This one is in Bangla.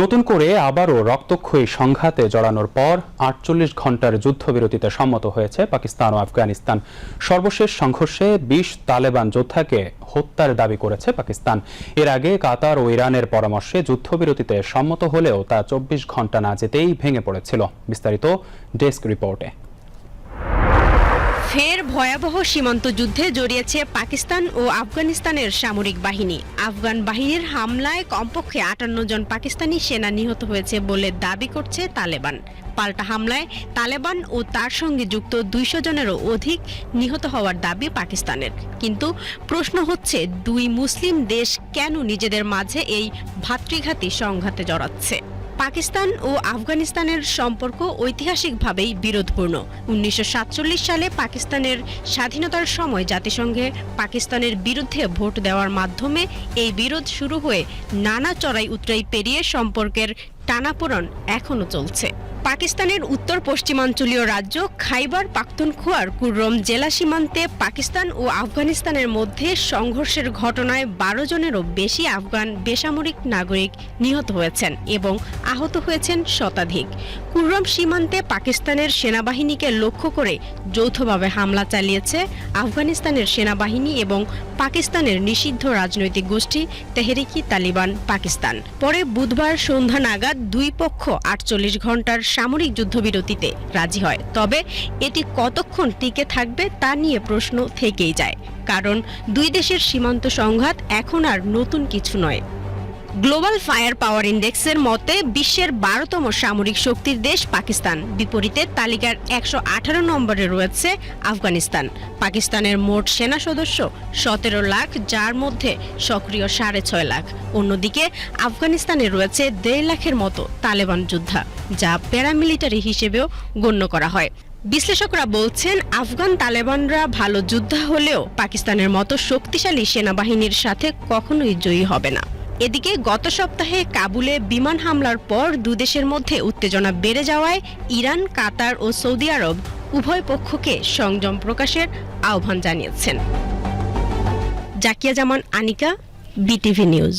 নতুন করে আবারও রক্তক্ষয়ী সংঘাতে জড়ানোর পর আটচল্লিশ ঘণ্টার যুদ্ধবিরতিতে সম্মত হয়েছে পাকিস্তান ও আফগানিস্তান। সর্বশেষ সংঘর্ষে বিশ তালেবান যোদ্ধাকে হত্যার দাবি করেছে পাকিস্তান। এর আগে কাতার ও ইরানের পরামর্শে যুদ্ধবিরতিতে সম্মত হলেও তা চব্বিশ ঘণ্টা না যেতেই ভেঙে পড়েছিল। বিস্তারিত ডেস্ক রিপোর্টে। ফের ভয়াবহ সীমান্ত যুদ্ধে জড়িয়েছে পাকিস্তান ও আফগানিস্তানের সামরিক বাহিনী। আফগান বাহিনীর হামলায় কমপক্ষে আটান্ন জন পাকিস্তানি সেনা নিহত হয়েছে বলে দাবি করছে তালেবান। পাল্টা হামলায় তালেবান ও তার সঙ্গে যুক্ত দুইশো জনেরও অধিক নিহত হওয়ার দাবি পাকিস্তানের। কিন্তু প্রশ্ন হচ্ছে, দুই মুসলিম দেশ কেন নিজেদের মাঝে এই ভাতৃঘাতী সংঘাতে জড়াচ্ছে? পাকিস্তান ও আফগানিস্তানের সম্পর্ক ঐতিহাসিকভাবেই বিরোধপূর্ণ। উনিশশো সাতচল্লিশ সালে পাকিস্তানের স্বাধীনতার সময় জাতিসংঘে পাকিস্তানের বিরুদ্ধে ভোট দেওয়ার মাধ্যমে এই বিরোধ শুরু হয়ে নানা চড়াই উতরাই পেরিয়ে সম্পর্কের টানাপোড়ন এখনও চলছে। পাকিস্তানের উত্তর পশ্চিমাঞ্চলীয় রাজ্য খাইবার পাখতুনখোয়ার কুর্রম জেলা সীমান্তে পাকিস্তান ও আফগানিস্তানের মধ্যে সংঘর্ষের ঘটনায় বারো জনেরও বেশি আফগান বেসামরিক নাগরিক নিহত হয়েছেন এবং আহত হয়েছেন শতাধিক। কুর্রম সীমান্তে পাকিস্তানের সেনাবাহিনীকে লক্ষ্য করে যৌথভাবে হামলা চালিয়েছে আফগানিস্তানের সেনাবাহিনী এবং পাকিস্তানের নিষিদ্ধ রাজনৈতিক গোষ্ঠী তেহরিকি তালিবান পাকিস্তান। পরে বুধবার সন্ধ্যা নাগাদ দুই পক্ষ আটচল্লিশ ঘণ্টার সামরিক যুদ্ধবিরতিতে রাজি হয়। তবে এটি কতক্ষণ টিকে থাকবে তা নিয়ে প্রশ্ন থেকেই যায়। কারণ দুই দেশের সীমান্ত সংঘাত এখন আর নতুন কিছু নয়। গ্লোবাল ফায়ার পাওয়ার ইন্ডেক্সের মতে, বিশ্বের বারোতম সামরিক শক্তির দেশ পাকিস্তান। বিপরীতে তালিকার একশো আঠারো নম্বরে রয়েছে আফগানিস্তান। পাকিস্তানের মোট সেনা সদস্য সতেরো লাখ, যার মধ্যে সক্রিয় সাড়ে ছয় লাখ। অন্যদিকে আফগানিস্তানে রয়েছে দেড় লাখের মতো তালেবান যোদ্ধা, যা প্যারামিলিটারি হিসেবেও গণ্য করা হয়। বিশ্লেষকরা বলছেন, আফগান তালেবানরা ভালো যোদ্ধা হলেও পাকিস্তানের মতো শক্তিশালী সেনাবাহিনীর সাথে কখনোই জয়ী হবে না। এদিকে গত সপ্তাহে কাবুলে বিমান হামলার পর দুদেশের মধ্যে উত্তেজনা বেড়ে যাওয়ায় ইরান, কাতার ও সৌদি আরব উভয় পক্ষকে সংযম প্রকাশের আহ্বান জানিয়েছেন। Zakia Zaman Anika, BTV news.